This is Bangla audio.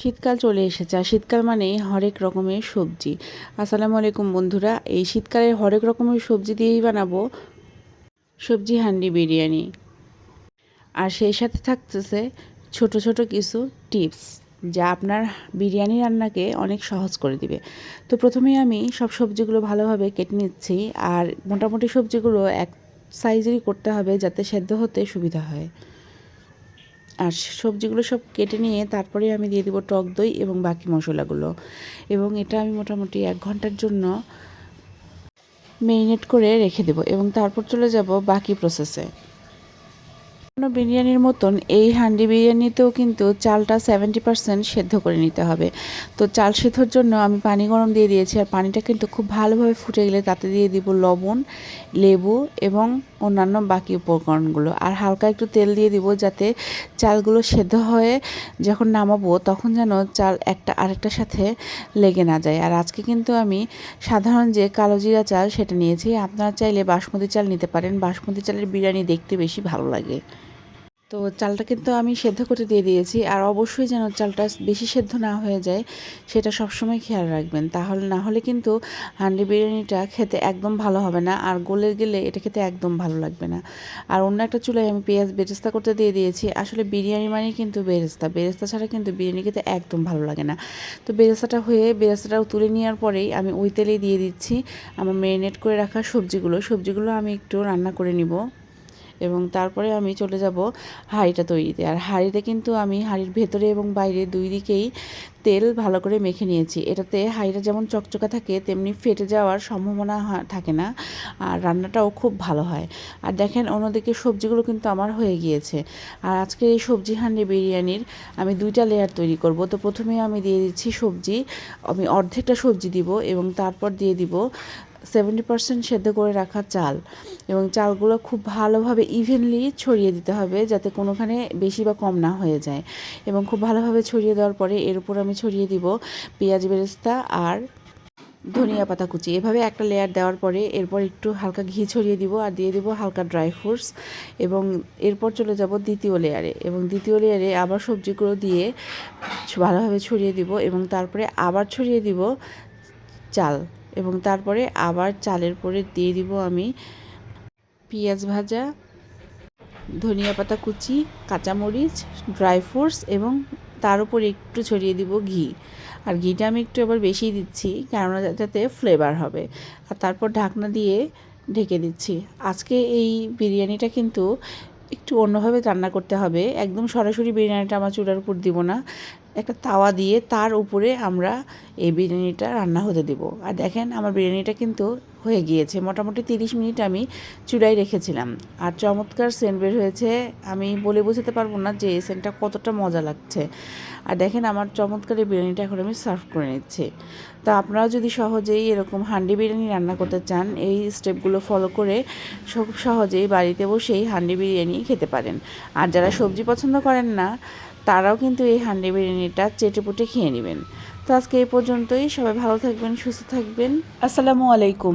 শীতকাল চলে এসেছে। আর শীতকাল মানেই হরেক রকমের সবজি। আসসালামু আলাইকুম বন্ধুরা, এই শীতকালে হরেক রকমের সবজি দিয়েই বানাবো সবজি হান্ডি বিরিয়ানি। আর সেই সাথে থাকতেছে ছোট ছোট কিছু টিপস, যা আপনার বিরিয়ানি রান্নাকে অনেক সহজ করে দিবে। তো প্রথমেই আমি সব সবজিগুলো ভালোভাবে কেটে নিচ্ছি, আর মোটামুটি সবজিগুলো এক সাইজেরই করতে হবে যাতে সেদ্ধ হতে সুবিধা হয়। আর সবজিগুলো সব কেটে নিয়ে তারপরে আমি দিয়ে দিব টক দই এবং বাকি মশলাগুলো। এবং এটা আমি মোটামুটি এক ঘণ্টার জন্য মেরিনেট করে রেখে দেব এবং তারপর চলে যাব বাকি প্রসেসে কোনো বিরিয়ানির মতন এই হান্ডি বিরিয়ানিতেও কিন্তু চালটা সেভেন্টি পার্সেন্ট সেদ্ধ করে নিতে হবে। তো চাল সেদ্ধর জন্য আমি পানি গরম দিয়ে দিয়েছি আর পানিটা কিন্তু খুব ভালোভাবে ফুটে গেলে তাতে দিয়ে দিব লবণ, লেবু এবং অন্যান্য বাকি উপকরণগুলো। আর হালকা একটু তেল দিয়ে দিব যাতে চালগুলো সেদ্ধ হয়ে যখন নামাবো তখন যেন চাল একটা আরেকটার সাথে লেগে না যায়। আর আজকে কিন্তু আমি সাধারণ যে কালো জিরা চাল সেটা নিয়েছি। আপনারা চাইলে বাসমতি চাল নিতে পারেন। বাসমতি চালের বিরিয়ানি দেখতে বেশি ভালো লাগে। তো চালটা কিন্তু আমি সেদ্ধ করে দিয়ে দিয়েছি আর অবশ্যই যেন চালটা বেশি সেদ্ধ না হয়ে যায়, সেটা সবসময় খেয়াল রাখবেন। তাহলে না হলে কিন্তু হান্ডি বিরিয়ানিটা খেতে একদম ভালো হবে না আর গলে গেলে এটা খেতে একদম ভালো লাগবে না। আর অন্য একটা চুলায় আমি পেঁয়াজ বেরেস্তা করতে দিয়ে দিয়েছি। আসলে বিরিয়ানি মানে কিন্তু বেরেস্তা। বেরেস্তা ছাড়া কিন্তু বিরিয়ানি খেতে একদম ভালো লাগে না। তো বেরেস্তাটা হয়ে বেরেস্তাটাও তুলে নেওয়ার পরেই আমি ওই তেলেই দিয়ে দিচ্ছি। আমার মেরিনেট করে রাখা সবজিগুলো। সবজিগুলো আমি একটু রান্না করে নিব। এবং তারপরে আমি চলে যাব হাঁড়িটা তৈরিতে। আর হাঁড়িতে কিন্তু আমি হাঁড়ির ভেতরে এবং বাইরে দুই দিকেই তেল ভালো করে মেখে নিয়েছি। এটাতে হাঁড়িটা যেমন চকচকা থাকে, তেমনি ফেটে যাওয়ার সম্ভাবনা থাকে না। আর রান্নাটাও খুব ভালো হয়। আর দেখেন, অন্যদিকে সবজিগুলো কিন্তু আমার হয়ে গিয়েছে। আর আজকে এই সবজি হান্ডি বিরিয়ানির আমি দুইটা লেয়ার তৈরি করব। তো প্রথমে আমি দিয়ে দিচ্ছি সবজি, আমি অর্ধেকটা সবজি দিব এবং তারপর দিয়ে দিব সেভেন্টি পার্সেন্ট সেদ্ধ করে রাখা চাল এবং চালগুলো খুব ভালোভাবে ইভেনলি ছড়িয়ে দিতে হবে যাতে কোনোখানে বেশি বা কম না হয়ে যায়। এবং খুব ভালোভাবে ছড়িয়ে দেওয়ার পরে এর উপর আমি ছড়িয়ে দিব পেঁয়াজ বেরেস্তা আর ধনিয়া পাতা কুচি। এভাবে একটা লেয়ার দেওয়ার পরে এরপর একটু হালকা ঘি ছড়িয়ে দিব আর দিয়ে দিব হালকা ড্রাই ফ্রুটস এবং এরপর চলে যাব দ্বিতীয় লেয়ারে এবং দ্বিতীয় লেয়ারে আবার সবজিগুলো দিয়ে ভালোভাবে ছড়িয়ে দিব এবং তারপরে আবার ছড়িয়ে দিব চাল। এবং তারপরে আবার চালের পরে দিয়ে দিব আমি পেঁয়াজ ভাজা, ধনিয়া পাতা কুচি, কাঁচামরিচ, ড্রাই ফ্রুটস এবং তার উপরে একটু ছড়িয়ে দিব ঘি। আর ঘিটা আমি একটু আবার বেশি দিচ্ছি কেননা যাতে ফ্লেভার হবে। আর তারপর ঢাকনা দিয়ে ঢেকে দিচ্ছি। আজকে এই বিরিয়ানিটা কিন্তু একটু অন্যভাবে রান্না করতে হবে। একদম সরাসরি বিরিয়ানিটা আমার চুলার উপর দিব না। একটা তাওয়া দিয়ে তার উপরে আমরা এই বিরিয়ানিটা রান্না হতে দেব। আর দেখেন আমার বিরিয়ানিটা কিন্তু হয়ে গিয়েছে। মোটামুটি তিরিশ মিনিট আমি চুলায় রেখেছিলাম। আর চমৎকার সেন্ট বের হয়েছে। আমি বলে বোঝাতে পারব না যে এই সেন্টটা কতটা মজা লাগছে। আর দেখেন আমার চমৎকার এই বিরিয়ানিটা এখন আমি সার্ভ করে নিচ্ছি। তা আপনারা যদি সহজেই এরকম হান্ডি বিরিয়ানি রান্না করতে চান, এই স্টেপগুলো ফলো করে খুব সহজেই বাড়িতে বসেই হান্ডি বিরিয়ানি খেতে পারেন। আর যারা সবজি পছন্দ করেন না তারাও কিন্তু এই হান্ডি বিরিয়ানিটা চেটেপুটে খেয়ে নেবেন। তো আজকে এই পর্যন্তই। সবাই ভালো থাকবেন, সুস্থ থাকবেন। আসসালামু আলাইকুম।